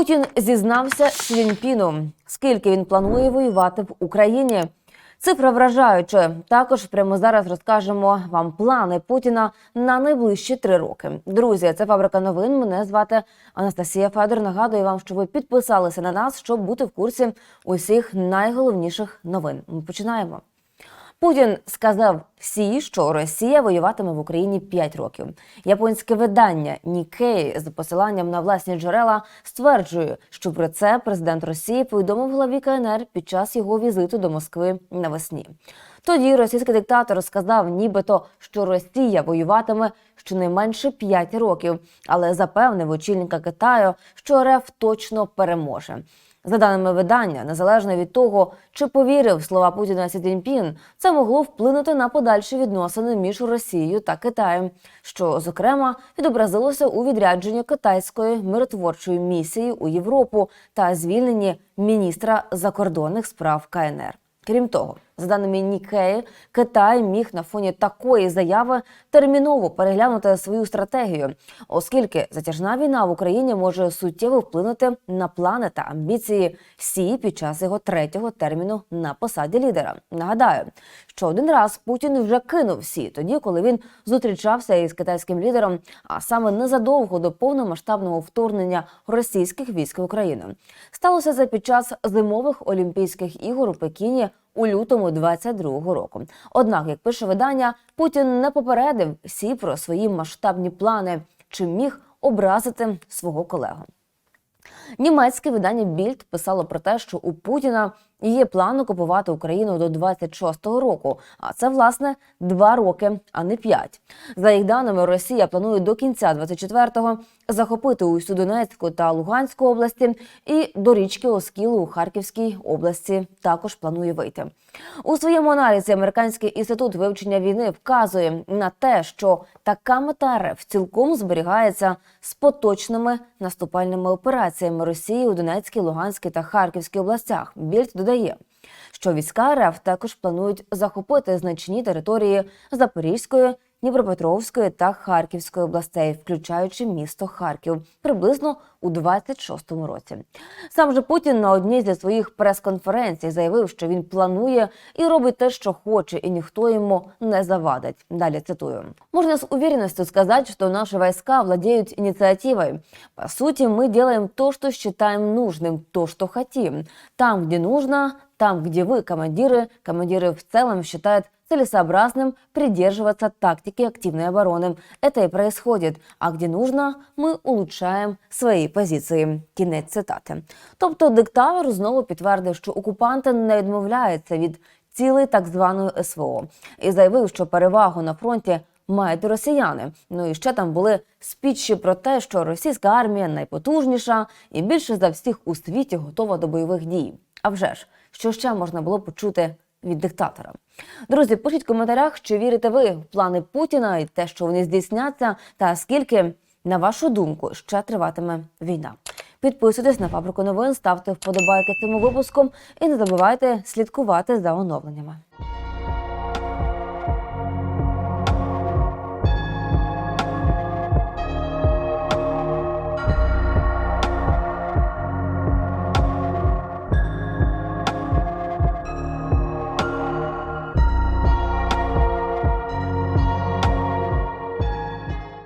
Путін зізнався Сіньпіну, скільки він планує воювати в Україні. Цифра вражаюча. Також прямо зараз розкажемо вам плани Путіна на найближчі три роки. Друзі, це фабрика новин. Мене звати Анастасія Федор. Нагадую вам, що ви підписалися на нас, щоб бути в курсі усіх найголовніших новин. Ми починаємо. Путін сказав всі, що Росія воюватиме в Україні 5 років. Японське видання Нікей з посиланням на власні джерела стверджує, що про це президент Росії повідомив главі КНР під час його візиту до Москви навесні. Тоді російський диктатор сказав, нібито що Росія воюватиме щонайменше 5 років, але запевнив очільника Китаю, що РФ точно переможе. За даними видання, незалежно від того, чи повірив слова Путіна Сі Цзіньпін, це могло вплинути на подальші відносини між Росією та Китаєм, що зокрема відобразилося у відрядженні китайської миротворчої місії у Європу та звільненні міністра закордонних справ КНР. Крім того, за даними Нікеї, Китай міг на фоні такої заяви терміново переглянути свою стратегію, оскільки затяжна війна в Україні може суттєво вплинути на плани та амбіції Сі під час його третього терміну на посаді лідера. Нагадаю, що один раз Путін вже кинув Сі тоді, коли він зустрічався із китайським лідером, а саме незадовго до повномасштабного вторгнення російських військ в Україну. Сталося це під час зимових Олімпійських ігор у Пекіні у лютому 22-го року. Однак, як пише видання, Путін не попередив всі про свої масштабні плани, чим міг образити свого колегу. Німецьке видання Більд писало про те, що у Путіна є план окупувати Україну до 26-го року. А це власне два роки, а не п'ять. За їх даними, Росія планує до кінця 24-го захопити усю Донецьку та Луганську області, і до річки Оскілу у Харківській області також планує вийти. У своєму аналізі американський інститут вивчення війни вказує на те, що така мета РФ цілком зберігається з поточними наступальними операціями Росії у Донецькій, Луганській та Харківській областях. Більд додає, що війська РФ також планують захопити значні території Запорізької. Дніпропетровської та Харківської областей, включаючи місто Харків, приблизно у 26-му році. Сам же Путін на одній зі своїх прес-конференцій заявив, що він планує і робить те, що хоче, і ніхто йому не завадить. Далі цитую: можна з уверенностью сказать, что наши войска владеют инициативой. По сути, мы делаем то, что считаем нужным, то, что хотим. Там, где нужно, там, где вы, командиры, командиры в целом считают целесообразным придерживаться тактики активной обороны. Это и происходит. А где нужно, ми улучшаємо свої позиції. Кінець цитати. Тобто диктатор знову підтвердив, що окупанти не відмовляються від цілей так званої СВО і заявив, що перевагу на фронті мають росіяни. Ну і ще там були спічі про те, що російська армія найпотужніша і більше за всіх у світі готова до бойових дій. А вже ж, що ще можна було почути від диктатора? Друзі, пишіть в коментарях, чи вірите ви в плани Путіна і те, що вони здійсняться, та скільки, на вашу думку, ще триватиме війна. Підписуйтесь на фабрику новин, ставте вподобайки цьому випуску і не забувайте слідкувати за оновленнями.